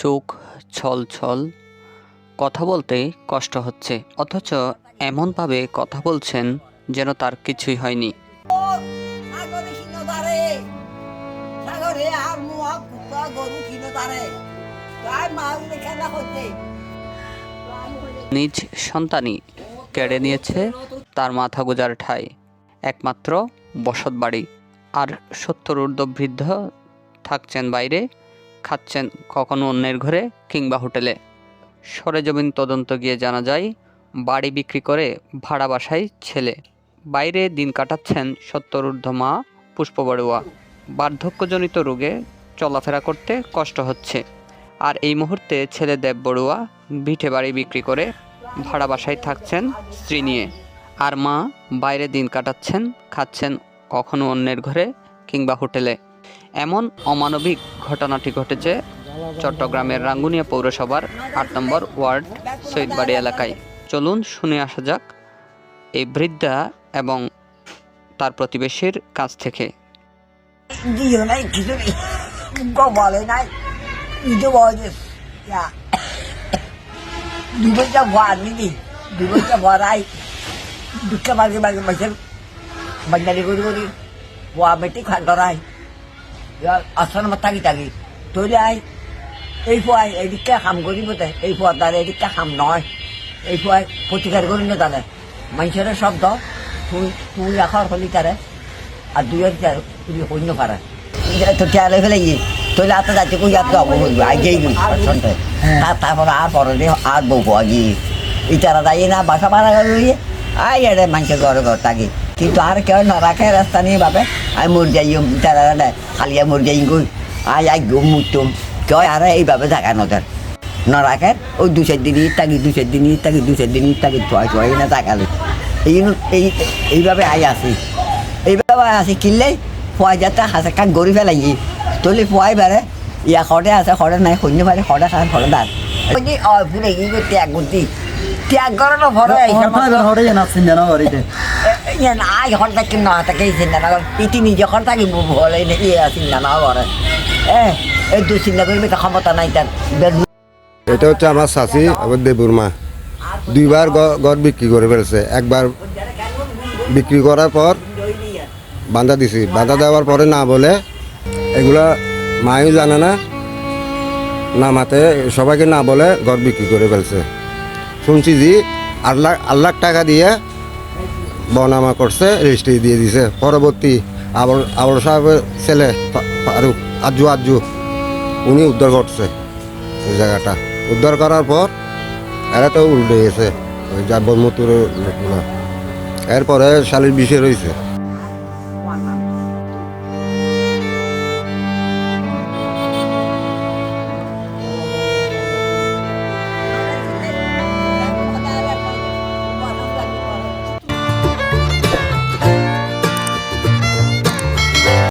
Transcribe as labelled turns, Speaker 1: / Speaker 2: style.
Speaker 1: চোখ ছল ছল কথা বলতে কষ্ট হচ্ছে, অথচ এমনভাবে কথা বলছেন যেন তার কিছুই হয়নি। নিজ সন্তানই কেড়ে নিয়েছে তার মাথা গোজার ঠাই, একমাত্র বসত বাড়ি আর সত্তর ঊর্ধ্ব বৃদ্ধ থাকছেন বাইরে খাচ্ছেন কখনো অন্যের ঘরে কিংবা হোটেলে। সরেজমিন তদন্ত গিয়ে জানা যায়, বাড়ি বিক্রি করে ভাড়া বাসায় ছেলে। বাইরে দিন কাটাচ্ছেন সত্তর ঊর্ধ্ব মা পুষ্প বড়ুয়া। বার্ধক্যজনিত রোগে চলাফেরা করতে কষ্ট হচ্ছে। আর এই মুহূর্তে ছেলে দেব বড়ুয়া ভিটে বাড়ি বিক্রি করে ভাড়া বাসায় থাকছেন স্ত্রী নিয়ে। আর মা বাইরে দিন কাটাচ্ছেন, খাচ্ছেন কখনো অন্যের ঘরে কিংবা হোটেলে। এমন অমানবিক ঘটনাটি ঘটেছে চট্টগ্রামের রাঙ্গুনিয়া পৌরসভার আট নম্বর ওয়ার্ড সৈয়দবাড়ি এলাকায়। চলুন শুনে আসা যাক এই বৃদ্ধা এবং তার প্রতিবেশীর কাছ থেকে।
Speaker 2: করি করি। আসন মাতাকি থাকি তৈরি আই, এই ফুয়াই এদিকে কাম করিব তাই এই ফুয়া তার এদিকে কাম নয় এই ফুয়াই প্রতিকার করি না তারে মানুষের শব্দ তুই তুই রাখার হলি তারে আর দুই হাজার তুমি হইন পারে তো ফেলে গিয়ে তোলে আতে যাচ্ছে কই হইবে আগেই তার তারপরে আর পরে আর বউ আগে ইটারা যাই না বাসা পাড়া গিয়ে আই এড়ে মানুষের ঘরে ঘর থাকি। কিন্তু আর কেউ না রাখে রাস্তা নিয়ে ভাবে আমি মর যাই ইটারা খালিয়া মর যাই গই আই আই গুম মুতুম কেউ আর এইভাবে থাকা নদের না রাখে ওই দু চার দিন ঈদ থাকি দু চার দিন ঈদ থাকি দু চার দিন ঈদ থাকি ছয় ছয় না থাকালে এই এই এইভাবে আই আসি। এইভাবে আসি কিনলেই ফুয়াই যাতে হাসে কান গড়ি ফেলাই তুলি ফুয়াই বেড়ে ইয়া খড়ে আছে খড়ে নাই শূন্য পারে খড়ে খান খড়ে দাঁত পুরে ই ত্যাগ করতি। ত্যাগ করে না ভরে থাকি না থাকে চিন্তা না ইতি নিজে থাকি ভলে ইয়ে চিন্তা করে এ এই দু চিন্তা করবি ক্ষমতা নাই
Speaker 3: এটা হচ্ছে আমার শাশি আমার দেবুর মা। দুইবার গ- ঘর বিক্রি করে ফেলছে। একবার বিক্রি করার পর বাঁধা দিছি। বাঁধা দেওয়ার পরে না বলে এগুলা মাও জানে না। না মাতে, সবাইকে না বলে ঘর বিক্রি করে ফেলছে। শুনছি যে আট লাখ আট লাখ টাকা দিয়ে বনামা করছে, রেজিস্ট্রি দিয়ে দিছে। পরবর্তী আবর আবর সাহেবের ছেলে ফারুক, আজু আজু, উনি উদ্ধার করছে ওই জায়গাটা। উদ্ধার করার পর এরা তো উল্টে গেছে, ওই যা ব্রহ্মপুরের এরপরে শালির বিষে রয়েছে।